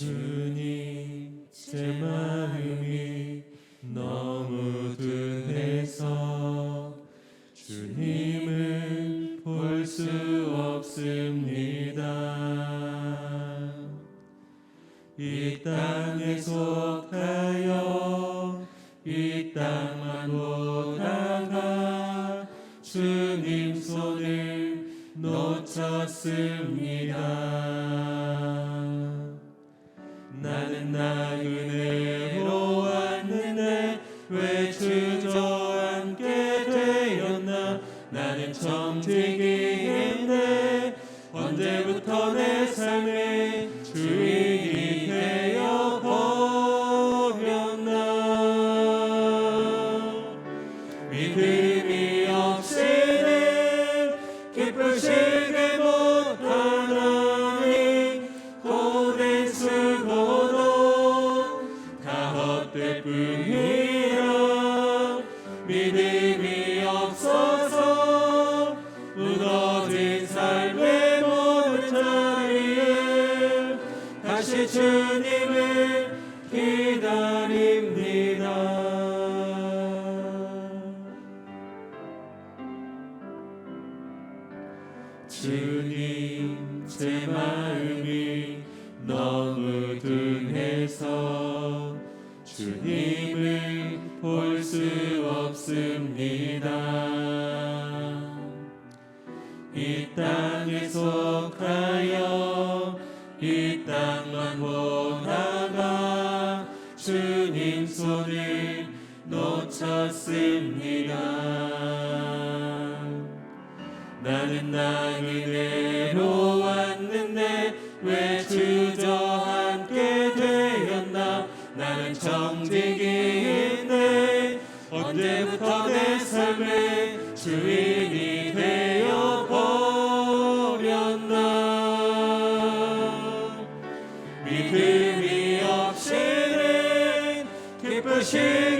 주님 제 마음이 너무 둔해서 주님을 볼 수 없습니다. 이 땅에 속하여 이 땅만 보다가 주님 손을 놓쳤습니다 나는 나그네로 왔는데 왜 주저앉게 되었나? 나는 정직이인데 언제부터 내 삶의 주님 제 마음이 너무 둔해서 주님을 볼 수 없습니다. 이 땅에 속하여 이 땅만 보다가 주님 손을 놓쳤습니다 나는 나그네로 왔는데 왜 주저앉게 되었나? 나는 정직이인데 언제부터 내 삶의 주인이 되어 버렸나? 믿음이 없이는 기쁘시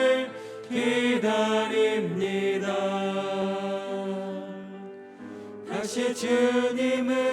다시 주님을